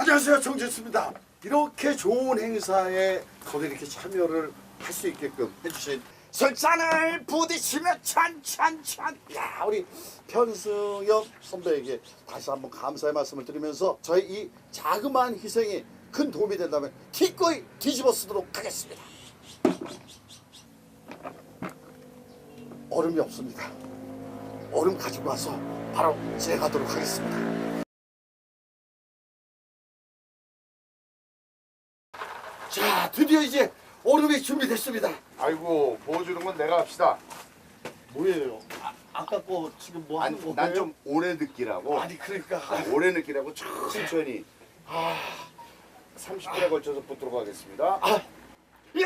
안녕하세요 정재수입니다. 이렇게 좋은 행사에 저도 이렇게 참여를 할 수 있게끔 해주신 설잔을 부딪히며 찬찬찬 야 우리 편승엽 선배에게 다시 한번 감사의 말씀을 드리면서 저희 이 자그마한 희생이 큰 도움이 된다면 기꺼이 뒤집어 쓰도록 하겠습니다. 얼음이 없습니다. 얼음 가지고 와서 바로 제가 하도록 하겠습니다. 자, 드디어 이제 얼음이 준비됐습니다. 아이고 보여주는 건 내가 합시다. 뭐예요? 아, 아까 거 지금 뭐 하는 거예요? 난좀 오래 느끼라고. 아니 그러니까 오래 느끼라고 천천히. 아, 30분에 걸쳐서 붙도록 하겠습니다. 아, 예!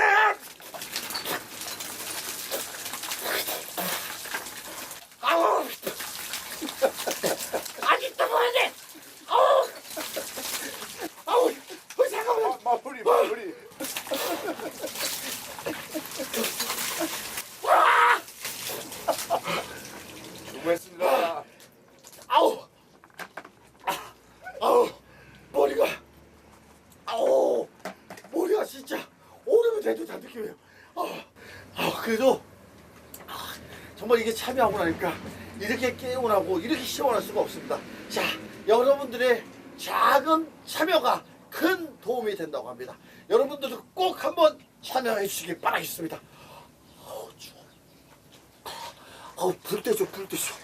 아우! 아직도 뭐야 돼? 아우! 아우! 어, 잠깐만! 마, 마무리 마무리. 수 고했습니다. 아우! 아, 아우! 머리가! 아우! 머리가 진짜 오름이 돼도 다 느껴요. 아우! 아우, 그래도 아, 정말 이게 참여하고 나니까 이렇게 개운하고 이렇게 시원할 수가 없습니다. 자, 여러분들의 작은 참여가 큰 도움이 된다고 합니다. 여러분들도 꼭 한번 참여해 주시기 바라겠습니다. 아우, 불 때죠, 불 때죠.